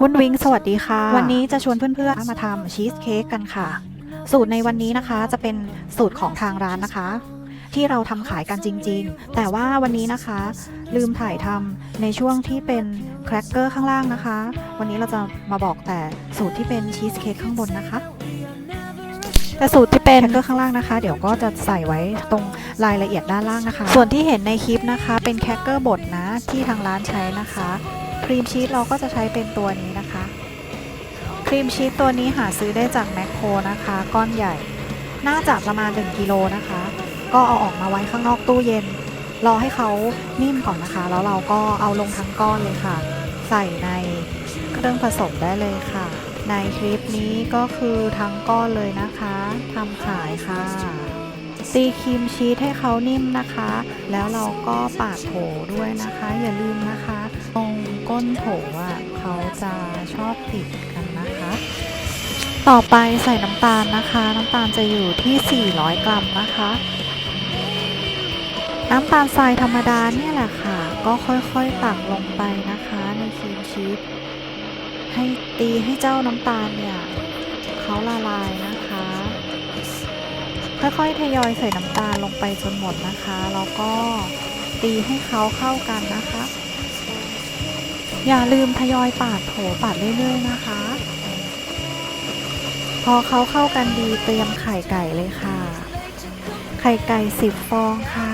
วุ้นวิงสวัสดีค่ะ วันนี้จะชวนเพื่อนๆ มาทำชีสเค้กกันค่ะ สูตรในวันนี้นะคะจะเป็นสูตรของทางร้านนะคะ ที่เราทำขายกันจริงๆ แต่ว่าวันนี้นะคะ ลืมถ่ายทำในช่วงที่เป็นแครกเกอร์ข้างล่างนะคะ วันนี้เราจะมาบอกแต่สูตรที่เป็นชีสเค้กข้างบนนะคะแต่สูตรที่เป็นแครกเกอร์ข้างล่างนะคะ เดี๋ยวก็จะใส่ไว้ตรงรายละเอียดด้านล่างนะคะ ส่วนที่เห็นในคลิปนะคะ เป็นแครกเกอร์บดนะที่ทางร้านใช้นะคะค รีมชีสเราก็จะใช้เป็นตัวนี้นะคะ ครีมชีสตัวนี้หาซื้อได้จากแมคโครนะคะ ก้อนใหญ่ น่าจะประมาณ 1กิโลนะคะ ก็เอาออกมาไว้ข้างนอกตู้เย็น รอให้เขานิ่มก่อนนะคะ แล้วเราก็เอาลงทั้งก้อนเลยค่ะ ใส่ในเครื่องผสมได้เลยค่ะ ในคลิปนี้ก็คือทั้งก้อนเลยนะคะทำขายค่ะตีครีมชีสให้เขานิ่มนะคะ แล้วเราก็ปาดโถด้วยนะคะ อย่าลืมนะคะ ต้นโถอะเขาจะชอบติดกันนะคะ ต่อไปใส่น้ำตาลนะคะ น้ำตาลจะอยู่ที่ 400 กรัมนะคะ น้ำตาลทรายธรรมดาเนี่ยแหละค่ะ ก็ค่อยๆตักลงไปนะคะ ในครีมชีสให้ตีให้เจ้าน้ำตาลเนี่ยเขาละลายนะคะ ค่อยๆทยอยใส่น้ำตาลลงไปจนหมดนะคะ แล้วก็ตีให้เขาเข้ากันนะคะ อย่าลืมทยอยปาดโถปาดเรื่อยๆนะคะ พอเขาเข้ากันดีเตรียมไข่ไก่เลยค่ะ ไข่ไก่10ฟองค่ะ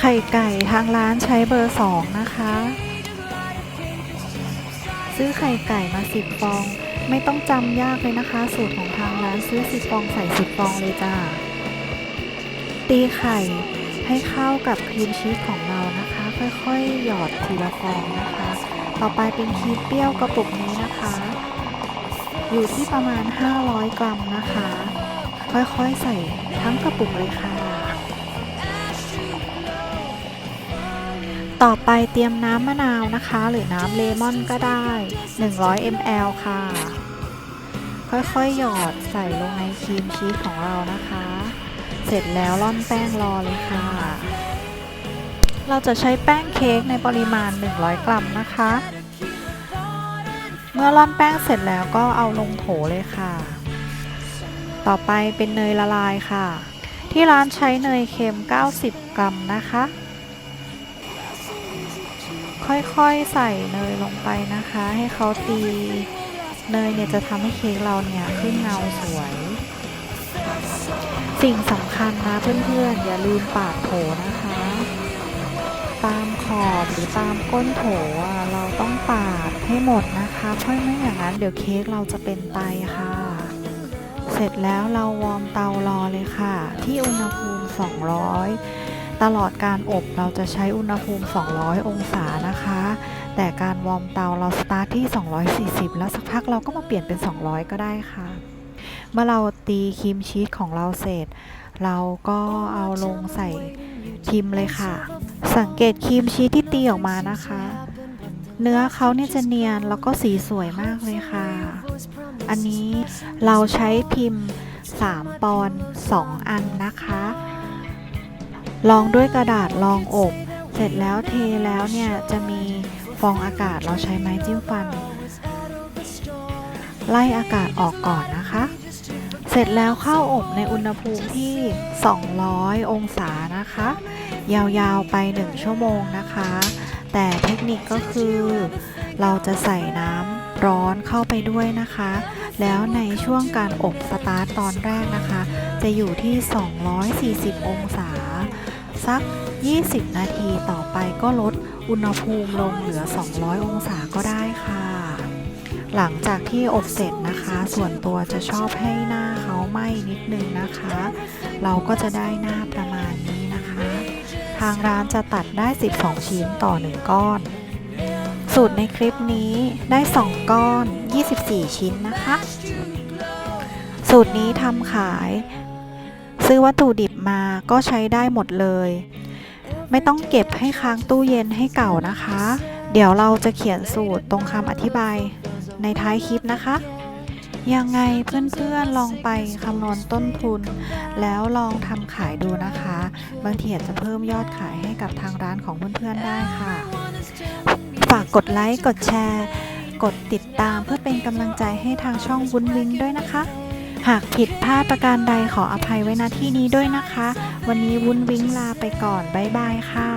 ไข่ไก่ทางร้านใช้เบอร์2นะคะ ซื้อไข่ไก่มา10ฟอง ไม่ต้องจำยากเลยนะคะ สูตรของทางร้านซื้อ10ฟองใส่10ฟองเลยจ้าตีไข่ให้เข้ากับครีมชีสของเรานะคะ ค่อยๆ หยอดทีละฟองนะคะ ต่อไปเป็นครีมเปรี้ยวกระปุกนี้นะคะ อยู่ที่ประมาณ 500 กรัมนะคะ ค่อยๆใส่ทั้งกระปุกเลยค่ะ ต่อไปเตรียมน้ำมะนาวนะคะ หรือน้ำเลมอนก็ได้ 100 ml ค่ะ ค่อยๆหยอดใส่ลงในครีมชีสของเรานะคะ เสร็จแล้วร่อนแป้งรอเลยค่ะ เราจะใช้แป้งเค้กในปริมาณ 100 กรัมนะคะ เมื่อร่อนแป้งเสร็จแล้วก็เอาลงโถเลยค่ะ ต่อไปเป็นเนยละลายค่ะ ที่ร้านใช้เนยเค็ม 90 กรัมนะคะ ค่อยๆใส่เนยลงไปนะคะ ให้เขาตี เนยเนี่ยจะทำให้เค้กเราเนี่ยขึ้นเงาสวย สิ่งสำคัญนะเพื่อนๆอย่าลืมปาดโถนะคะ ตามขอบหรือตามก้นโถอะเราต้องปาดให้หมดนะคะ เพราะไม่อย่างนั้นเดี๋ยวเค้กเราจะเป็นไตค่ะ เสร็จแล้วเราวอร์มเตารอเลยค่ะ ที่อุณหภูมิ 200 ตลอดการอบเราจะใช้อุณหภูมิ 200 องศานะคะ แต่การวอร์มเตาเราสตาร์ทที่ 240 แล้วสักพักเราก็มาเปลี่ยนเป็น 200 ก็ได้ค่ะ เมื่อเราตีครีมชีสของเราเสร็จ เราก็เอาลงใส่พิมพ์เลยค่ะ สังเกตครีมชีสที่ตีออกมานะคะ เนื้อเขาเนี่ยจะเนียนแล้วก็สีสวยมากเลยค่ะ อันนี้เราใช้พิมพ์ 3 ปอนด์2อันนะคะลองด้วยกระดาษรองอบ เสร็จแล้วเทแล้วเนี่ยจะมีฟองอากาศเราใช้ไม้จิ้มฟัน ไล่อากาศออกก่อนนะคะ สร็จแล้วเข้าอบในอุณหภูมิที่ 200 องศานะคะ ยาวๆไป 1 ชั่วโมงนะคะ แต่เทคนิคก็คือ เราจะใส่น้ำร้อนเข้าไปด้วยนะคะ แล้วในช่วงการอบสตาร์ตตอนแรกนะคะ จะอยู่ที่ 240 องศา สัก 20 นาทีต่อไปก็ลดอุณหภูมิลงเหลือ 200 องศาก็ได้ค่ะ หลังจากที่อบเสร็จนะคะ ส่วนตัวจะชอบให้หน้าเขาไหม้นิดนึงนะคะ เราก็จะได้หน้าประมาณนี้นะคะ ทางร้านจะตัดได้ 12 ชิ้นต่อ 1 ก้อน สูตรในคลิปนี้ได้ 2 ก้อน 24 ชิ้นนะคะ สูตรนี้ทำขาย ซื้อวัตถุดิบมาก็ใช้ได้หมดเลย ไม่ต้องเก็บให้ค้างตู้เย็นให้เก่านะคะ เดี๋ยวเราจะเขียนสูตรตรงคำอธิบาย ในท้ายคลิปนะคะ ยังไงเพื่อนๆลองไปคำนวณต้นทุน แล้วลองทำขายดูนะคะ บางทีอาจจะเพิ่มยอดขายให้กับทางร้านของเพื่อนๆได้ค่ะ ฝากกดไลค์กดแชร์กดติดตามเพื่อเป็นกำลังใจให้ทางช่องวุ้นวิงด้วยนะคะ หากผิดพลาดประการใดขออภัยไว้ณที่นี้ด้วยนะคะ วันนี้วุ้นวิงลาไปก่อน บ๊ายบายค่ะ